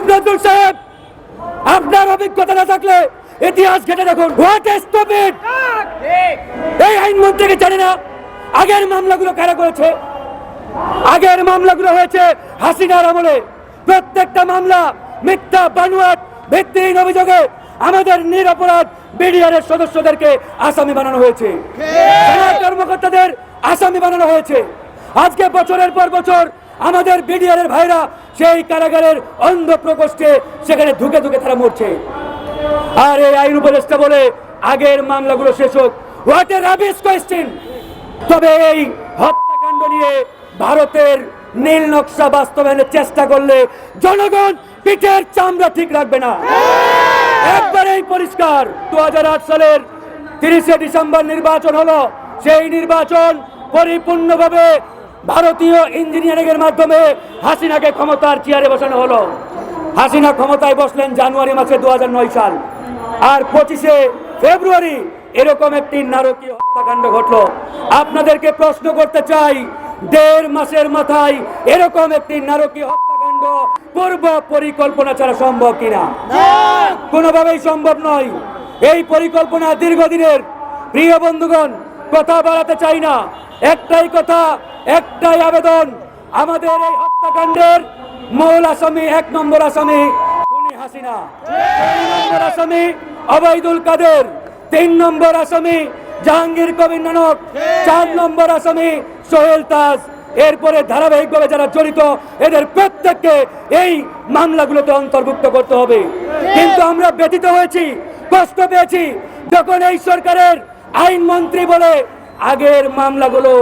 আসিফ নজরুল সাহেব আপনার অভিজ্ঞতা না থাকলে ইতিহাস ঘেটে দেখুন। হোয়াট স্টপিড এই আইনমন্ত্রীকে জানে না। আগের মামলাগুলো কারা করেছে? আগের মামলাগুলো হয়েছে হাসিনার আমলে। প্রত্যেকটা মামলা মিথ্যা বানুয়াট ভিত্তিহীন অভিযোগে আমাদের নিরপরাধ বিডিআরের সদস্যদেরকে আসামি বানানো হয়েছে। কর্মকর্তাদের আসামি বানানো হয়েছে। আজকে বছরের পর বছর আমাদের বিডিআরের ভাইরা সেই কারাগারের অন্ধ প্রকোষ্ঠে সেখানে ধুকে ধুকে তারা মরছে। আর এই আইন উপদেষ্টা বলে আগের মামলাগুলো শেষ হোক। হোয়াট এ কোয়েশ্চেন তবে এই হত্যাকাণ্ড নিয়ে ভারতের নীল নকশা বাস্তবায়নের চেষ্টা করলে জনগণ পিঠের চামড়া ঠিক রাখবে না। একবারেই পরিষ্কার দু হাজার আট সালের তিরিশে ডিসেম্বর নির্বাচন হলো। সেই নির্বাচন পরিপূর্ণভাবে ভারতীয় ইঞ্জিনিয়ারিং এর মাধ্যমে হাসিনাকে ক্ষমতার চেয়ারে বসানো হলো। হাসিনা ক্ষমতায় বসলেন জানুয়ারি মাসে দুহাজার নয় সাল। আর পঁচিশে ফেব্রুয়ারি এরকম একটি নারকীয় হত্যাকাণ্ড ঘটলো। আপনাদেরকে প্রশ্ন করতে চাই, দেড় মাসের মাথায় এরকম একটি নারকীয় হত্যাকাণ্ড পূর্ব পরিকল্পনা ছাড়া সম্ভব কিনা কোনোভাবেই সম্ভব নয়। এই পরিকল্পনা দীর্ঘদিনের। প্রিয় বন্ধুগণ, কথা বাড়াতে চাই না। একটাই কথা, একটাই আবেদন, আমাদের এই হত্যাকাণ্ডের মূল আসামি, এক নম্বর আসামি খুনি হাসিনা। দুই নম্বর আসামি অবৈদুল কাদের। তিন নম্বর আসামি জাহাঙ্গীর কবির নানক। চার নম্বর আসামি সোহেল তাজ। এরপরে ধারাবাহিকভাবে যারা জড়িত, এদের প্রত্যেককে এই মামলাগুলোতে অন্তর্ভুক্ত করতে হবে। কিন্তু আমরা ব্যতীত হয়েছি, কষ্ট পেয়েছি। যখন এই সরকারের আইন মন্ত্রী বলে আগের মামলাগুলো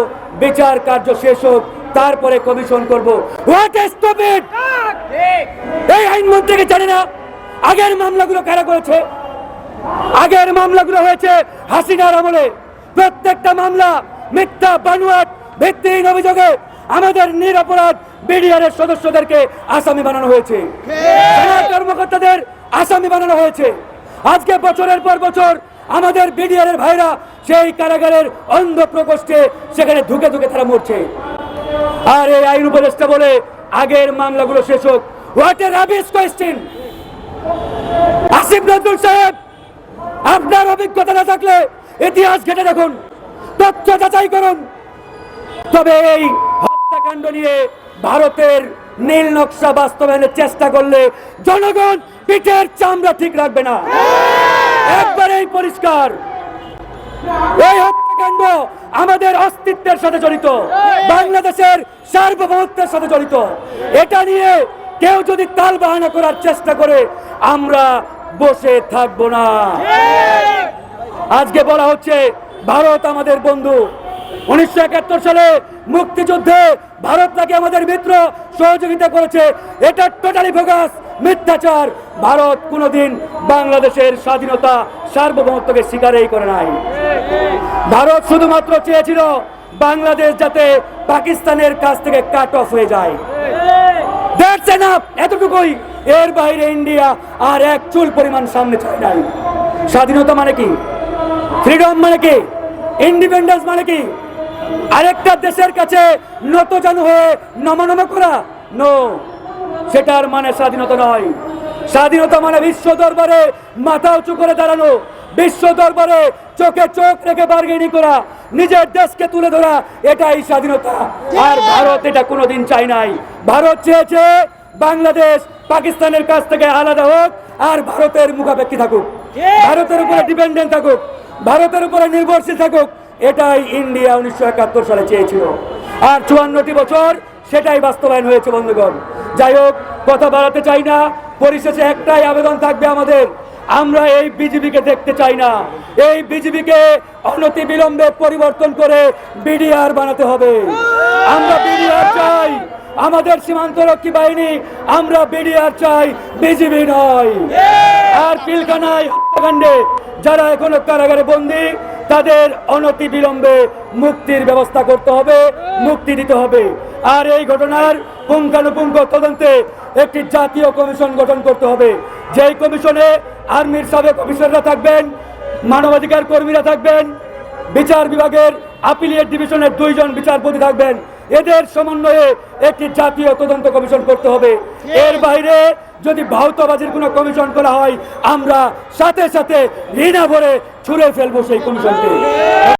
বিচার কার্য শেষ হোক তারপরে কমিশন করব। হোয়াট এই আইন মন্ত্রীকে জানে না আগের মামলাগুলো কারা করেছে? আগের মামলাগুলো হয়েছে হাসিনার আমলে। প্রত্যেকটা মামলা মিথ্যা বানুয়াট ভিত্তিহীন অভিযোগে আমাদের নিরপরাধ বিডিআরের সদস্যদেরকে আসামি বানানো হয়েছে। কর্মকর্তাদের আসামি বানানো হয়েছে। আজকে বছরের পর বছর আমাদের বিডিআরের ভাইরা সেই কারাগারের অন্ধ প্রকোষ্ঠে সেখানে ধুকে ধুকে তারা মরছে। আর এই আইন উপদেষ্টা বলে আগের মামলাগুলো শেষ হোক। What rubbish question Asif Nazrul সাহেব, আপনার অভিজ্ঞতা না থাকলে ইতিহাস ঘেটে দেখুন, তথ্য যাচাই করুন। তবে এই হত্যাকাণ্ড নিয়ে ভারতের নীল নকশা বাস্তবায়নের চেষ্টা করলে জনগণ পিঠের চামড়া ঠিক রাখবে না। একবারেই পরিষ্কার। এই হত্যাকাণ্ড আমাদের অস্তিত্বের সাথে জড়িত বাংলাদেশের সার্বভৌমত্বের সাথে জড়িত। এটা নিয়ে কেউ যদি তাল বাহানা করার চেষ্টা করে আমরা বসে থাকব না। আজকে বলা হচ্ছে ভারত আমাদের বন্ধু। উনিশশো একাত্তর সালে মুক্তিযুদ্ধে ভারত নাকি আমাদের মিত্র সহযোগিতা করেছে। এটা টোটালি ফোকাস মিথ্যাচার। ভারত কোনোদিন বাংলাদেশের স্বাধীনতা সার্বভৌমত্বকে স্বীকারই করে নাই। ভারত শুধুমাত্র চেয়েছিল বাংলাদেশ যাতে পাকিস্তানের কাছ থেকে কাট অফ হয়ে যায়। এতটুকুই। এর বাইরে ইন্ডিয়া আর এক চুল পরিমাণ সামনে চায় নাই। স্বাধীনতা মানে কি? ফ্রিডম মানে কি? ইন্ডিপেন্ডেন্স মানে কি? আরেকটা দেশের কাছে নত জানু হয়ে নমনম করা। নো সেটার মানে স্বাধীনতা নয়। স্বাধীনতা মানে বিশ্ব দরবারে মাথা উঁচু করে দাঁড়ানো। বিশ্ব দরবারে চোখে চোখ রেখে বার্গেনিং করা। নিজের দেশকে তুলে ধরা এটাই স্বাধীনতা। আর ভারত এটা কোনোদিন চাই নাই। ভারত চেয়েছে বাংলাদেশ পাকিস্তানের কাছ থেকে আলাদা হোক আর ভারতের মুখাপেক্ষী থাকুক। ভারতের উপরে ডিপেন্ডেন্ট থাকুক। ভারতের উপরে নির্ভরশীল থাকুক। এটাই ইন্ডিয়া উনিশশো একাত্তর সালে চেয়েছিল। আর চুয়ান্নটি বছর সেটাই বাস্তবায়ন হয়েছে, বন্ধুগণ। যাই হোক, কথা বাড়াতে চাই না, পরিশেষে একটাই আবেদন থাকবে আমাদের। আমরা এই বিজেপিকে দেখতে চাই না। এই বিজেপিকে অনতি বিলম্বে পরিবর্তন করে বিডিআর বানাতে হবে। আমরা বিডিআর চাই, আমাদের সীমান্তরক্ষী বাহিনী, আমরা বিডিআর চাই, বিজেপি নয়। আর পিলখানায় হত্যাকাণ্ডে যারা এখনও কারাগারে বন্দী তাদের অনতি বিলম্বে মুক্তির ব্যবস্থা করতে হবে, মুক্তি দিতে হবে। আর এই ঘটনার পুঙ্খানুপুঙ্খ তদন্তে একটি জাতীয় কমিশন গঠন করতে হবে। যেই কমিশনে আর্মির সাবেক অফিসাররা থাকবেন, মানবাধিকার কর্মীরা থাকবেন, বিচার বিভাগের আপিলিয়েট ডিভিশনের দুইজন বিচারপতি থাকবেন এদের সমন্বয়ে একটি জাতীয় তদন্ত কমিশন করতে হবে। এর বাইরে যদি ভাউতবাজির কোনো কমিশন করা হয় আমরা সাথে সাথে ঋণা ভরে ছুড়ে ফেলব সেই কমিশনকে।